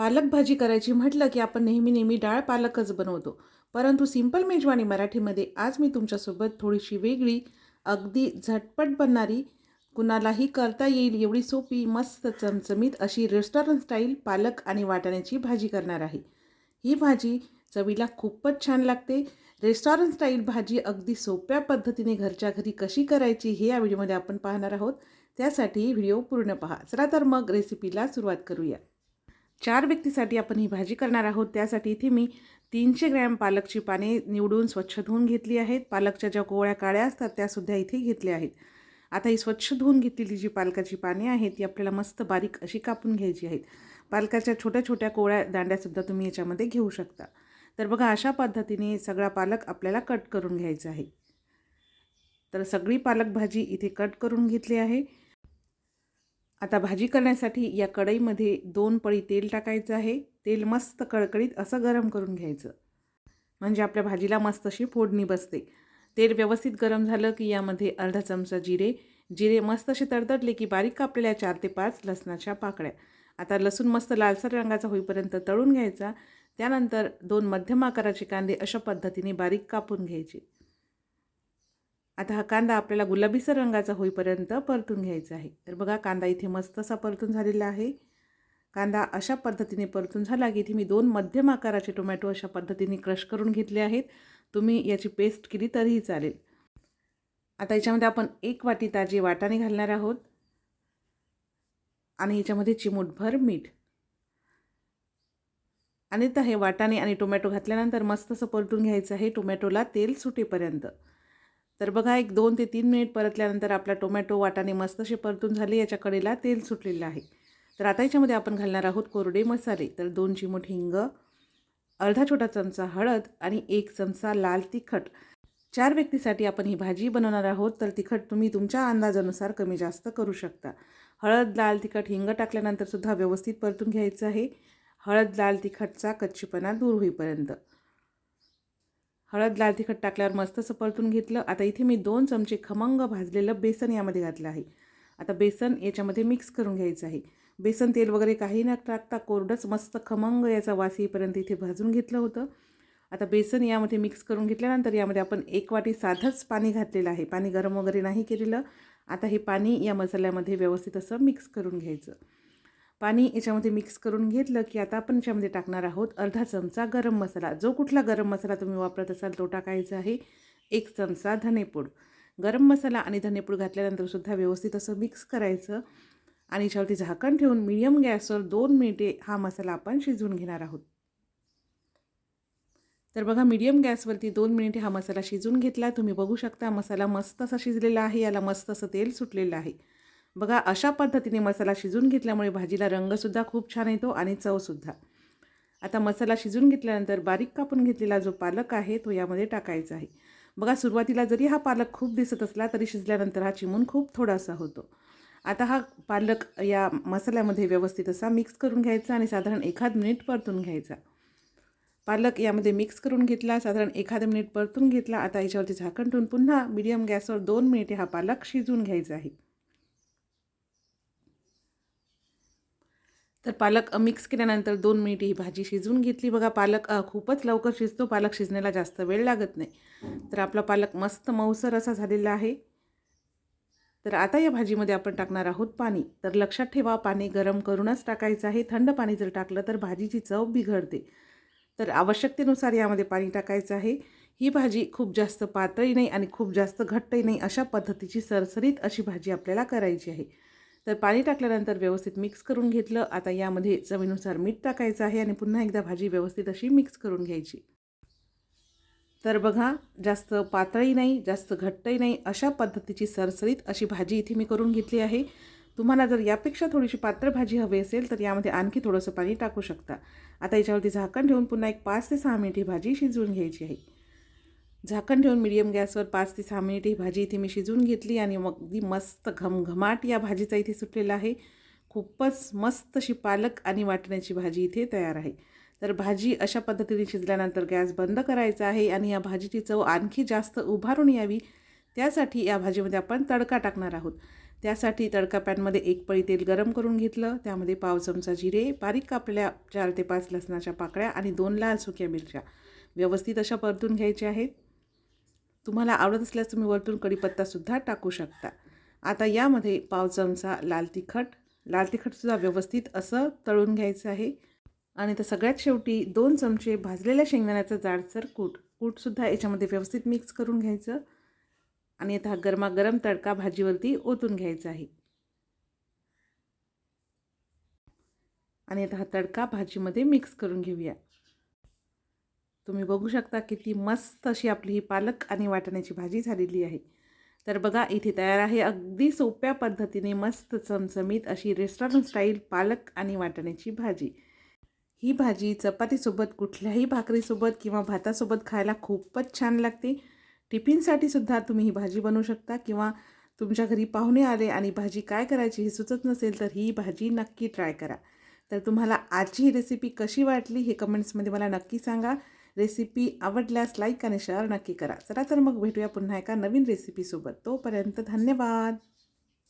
पालक भाजी करायची म्हटलं की आपण नेहमी नेहमी डाळ पालकच बनवतो. परंतु सिंपल मेजवानी मराठीमध्ये आज मी तुमच्यासोबत थोडीशी वेगळी अगदी झटपट बनणारी कुणालाही करता येईल एवढी सोपी मस्त चमचमीत अशी रेस्टॉरंट स्टाईल पालक आणि वाटाण्याची भाजी करणार आहे. ही भाजी चवीला खूपच छान लागते. रेस्टॉरंट स्टाईल भाजी अगदी सोप्या पद्धतीने घरच्या घरी कशी करायची हे या व्हिडिओमध्ये आपण पाहणार आहोत. त्यासाठी व्हिडिओ पूर्ण पहा. चला तर मग रेसिपीला सुरुवात करूया. चार व्यक्तीसाठी आपण ही भाजी करणार आहोत. त्यासाठी इथे मी तीनशे ग्रॅम पालकची पाने निवडून स्वच्छ धुवून घेतली आहेत. पालकच्या ज्या गोळ्या काळ्या असतात त्यासुद्धा इथे घेतल्या आहेत. आता ही स्वच्छ धुवून घेतलेली जी पालकाची पाने आहेत ती आपल्याला मस्त बारीक अशी कापून घ्यायची आहेत. पालकाच्या छोट्या छोट्या कोवळ्या दांड्यासुद्धा तुम्ही याच्यामध्ये घेऊ शकता. तर बघा अशा पद्धतीने सगळा पालक आपल्याला कट करून घ्यायचा आहे. तर सगळी पालक भाजी इथे कट करून घेतली आहे. आता भाजी करण्यासाठी या कढईमध्ये दोन पळी तेल टाकायचं आहे. तेल मस्त कळकळीत असं गरम करून घ्यायचं. म्हणजे आपल्या भाजीला मस्त अशी फोडणी बसते. तेल व्यवस्थित गरम झालं की यामध्ये अर्धा चमचा जिरे. जिरे मस्त असे तडतडले की बारीक कापलेल्या चार ते पाच लसणाच्या पाकळ्या. आता लसूण मस्त लालसर रंगाचा होईपर्यंत तळून घ्यायचा. त्यानंतर दोन मध्यम आकाराचे कांदे अशा पद्धतीने बारीक कापून घ्यायचे. आता हा कांदा आपल्याला गुलाबीसर रंगाचा होईपर्यंत परतून घ्यायचा आहे. तर बघा कांदा इथे मस्त असा परतून झालेला आहे. कांदा अशा पद्धतीने परतून झाला की इथे मी दोन मध्यम आकाराचे टोमॅटो अशा पद्धतीने क्रश करून घेतले आहेत. तुम्ही याची पेस्ट केली तरीही चालेल. आता याच्यामध्ये आपण एक वाटी ताजे वाटाणे घालणार आहोत. आणि याच्यामध्ये चिमूटभर मीठ. आणि तर हे वाटाणे आणि टोमॅटो घातल्यानंतर मस्त असं परतून घ्यायचं आहे. टोमॅटोला तेल सुटेपर्यंत. तर बघा एक दोन ते तीन मिनिट परतल्यानंतर आपला टोमॅटो वाटाणे मस्त असे परतून झाले. याच्या कडेला तेल सुटलेलं आहे. तर आता याच्यामध्ये आपण घालणार आहोत कोरडे मसाले. तर दोन चिमूट हिंग अर्धा छोटा चमचा हळद आणि एक चमचा लाल तिखट. चार व्यक्तीसाठी आपण ही भाजी बनवणार आहोत. तर तिखट तुम्ही तुमच्या अंदाजानुसार कमी जास्त करू शकता. हळद लाल तिखट हिंग टाकल्यानंतर सुद्धा व्यवस्थित परतून घ्यायचं आहे. हळद लाल तिखटचा कच्चीपणा दूर होईपर्यंत. हळद लाल तिखट टाकल्यावर मस्त असं परतून घेतलं. आता इथे मी दोन चमचे खमंग भाजलेलं बेसन यामध्ये घातलं आहे. आता बेसन याच्यामध्ये मिक्स करून घ्यायचं आहे. बेसन तेल वगैरे काही न टाकता कोरडंच मस्त खमंग याचा वास येईपर्यंत इथे भाजून घेतलं होतं. आता बेसन यामध्ये मिक्स करून घेतल्यानंतर यामध्ये आपण एक वाटी साधंच पाणी घातलेलं आहे. पाणी गरम वगैरे नाही केलेलं. आता हे पाणी या मसाल्यामध्ये व्यवस्थित असं मिक्स करून घ्यायचं. पाणी याच्यामध्ये मिक्स करून घेतलं की आता आपण याच्यामध्ये टाकणार आहोत अर्धा चमचा गरम मसाला. जो कुठला गरम मसाला तुम्ही वापरत असाल तो टाकायचा आहे. एक चमचा धनेपूड. गरम मसाला आणि धनेपूड घातल्यानंतरसुद्धा व्यवस्थित असं मिक्स करायचं आणि याच्यावरती झाकण ठेवून मिडियम गॅसवर दोन मिनिटे हा मसाला आपण शिजवून घेणार आहोत. तर बघा मीडियम गॅसवरती दोन मिनिटे हा मसाला शिजवून घेतला. तुम्ही बघू शकता मसाला मस्त असा शिजलेला आहे. याला मस्त असं तेल सुटलेलं आहे. बघा अशा पद्धतीने मसाला शिजून घेतल्यामुळे भाजीला रंगसुद्धा खूप छान येतो आणि चवसुद्धा. आता मसाला शिजून घेतल्यानंतर बारीक कापून घेतलेला जो पालक आहे तो यामध्ये टाकायचा आहे. बघा सुरुवातीला जरी हा पालक खूप दिसत असला तरी शिजल्यानंतर हा चिमून खूप थोडासा होतो. आता हा पालक या मसाल्यामध्ये व्यवस्थित असा मिक्स करून घ्यायचा आणि साधारण एखाद मिनिट परतून घ्यायचा. पालक यामध्ये मिक्स करून घेतला साधारण एखाद मिनिट परतून घेतला. आता याच्यावरती झाकण ठेवून पुन्हा मिडियम गॅसवर दोन मिनिटे हा पालक शिजवून घ्यायचा आहे. तर पालक मिक्स केल्यानंतर दोन मिनिट ही भाजी शिजवून घेतली. बघा पालक खूपच लवकर शिजतो. पालक शिजण्याला जास्त वेळ लागत नाही. तर आपला पालक मस्त मऊसर असा झालेला आहे. तर आता या भाजीमध्ये आपण टाकणार आहोत पाणी. तर लक्षात ठेवा पाणी गरम करूनच टाकायचं आहे. थंड पाणी जर टाकलं तर भाजीची चव बिघडते. तर आवश्यकतेनुसार यामध्ये पाणी टाकायचं आहे. ही भाजी खूप जास्त पातळी नाही आणि खूप जास्त घट्टही नाही अशा पद्धतीची सरसरीत अशी भाजी आपल्याला करायची आहे. तर पाणी टाकल्यानंतर व्यवस्थित मिक्स करून घेतलं. आता यामध्ये चवीनुसार मीठ टाकायचं आहे आणि पुन्हा एकदा भाजी व्यवस्थित अशी मिक्स करून घ्यायची. तर बघा जास्त पातळी नाही जास्त घट्टही नाही अशा पद्धतीची सरसरीत अशी भाजी इथे मी करून घेतली आहे. तुम्हाला जर यापेक्षा थोडीशी पात्र भाजी हवी असेल तर यामध्ये आणखी थोडंसं पाणी टाकू शकता. आता याच्यावरती झाकण ठेवून पुन्हा एक पाच ते सहा मिनिट ही भाजी शिजवून घ्यायची आहे. झाकण ठेवून मिडियम गॅसवर पाच ते सहा मिनिट ही भाजी इथे मी शिजवून घेतली आणि अगदी मस्त घमघमाट या भाजीचा इथे सुटलेला आहे. खूपच मस्त अशी पालक आणि वाटण्याची भाजी इथे तयार आहे. तर भाजी अशा पद्धतीने शिजल्यानंतर गॅस बंद करायचा आहे आणि या भाजीची चव आणखी जास्त उभारून यावी. त्यासाठी या भाजीमध्ये आपण तडका टाकणार आहोत. त्यासाठी तडका पॅनमध्ये एक पळी तेल गरम करून घेतलं. त्यामध्ये पाव चमचा जिरे बारीक कापलेल्या चार ते पाच लसणाच्या पाकळ्या आणि दोन लाल सुक्या मिरच्या. व्यवस्थित अशा परतून घ्यायच्या आहेत. तुम्हाला आवडत असल्यास तुम्ही वरतून कढीपत्तासुद्धा टाकू शकता. आता यामध्ये पाव चमचा लाल तिखट लाल तिखटसुद्धा व्यवस्थित असं तळून घ्यायचं आहे. आणि तर सगळ्यात शेवटी दोन चमचे भाजलेल्या शेंगदाण्याचं जाडसर कूट कूटसुद्धा याच्यामध्ये व्यवस्थित मिक्स करून घ्यायचं. आणि आता हा गरमागरम तडका भाजीवरती ओतून घ्यायचा आहे. आणि आता हा तडका भाजीमध्ये मिक्स करून घेऊया. तुम्ही बघू शकता किती मस्त अशी आपली ही पालक आणि वाटाण्याची भाजी झालेली आहे. तर बघा इथे तयार आहे अगदी सोप्या पद्धतीने मस्त चमचमीत अशी रेस्टॉरंट स्टाईल पालक आणि वाटाण्याची भाजी. ही भाजी चपातीसोबत कुठल्याही भाकरीसोबत किंवा भातासोबत खायला खूपच छान लागते. टिफिनसाठी सुद्धा तुम्ही ही भाजी बनवू शकता किंवा तुमच्या घरी पाहुणे आले आणि भाजी काय करायची हे सुचत नसेल तर ही भाजी नक्की ट्राय करा. तर तुम्हाला आजची ही रेसिपी कशी वाटली हे कमेंट्समध्ये मला नक्की सांगा. रेसिपी आवडल्यास लाईक आणि शेअर नक्की करा. चला तर मग भेटूया पुन्हा एका नवीन रेसिपीसोबत तोपर्यंत धन्यवाद.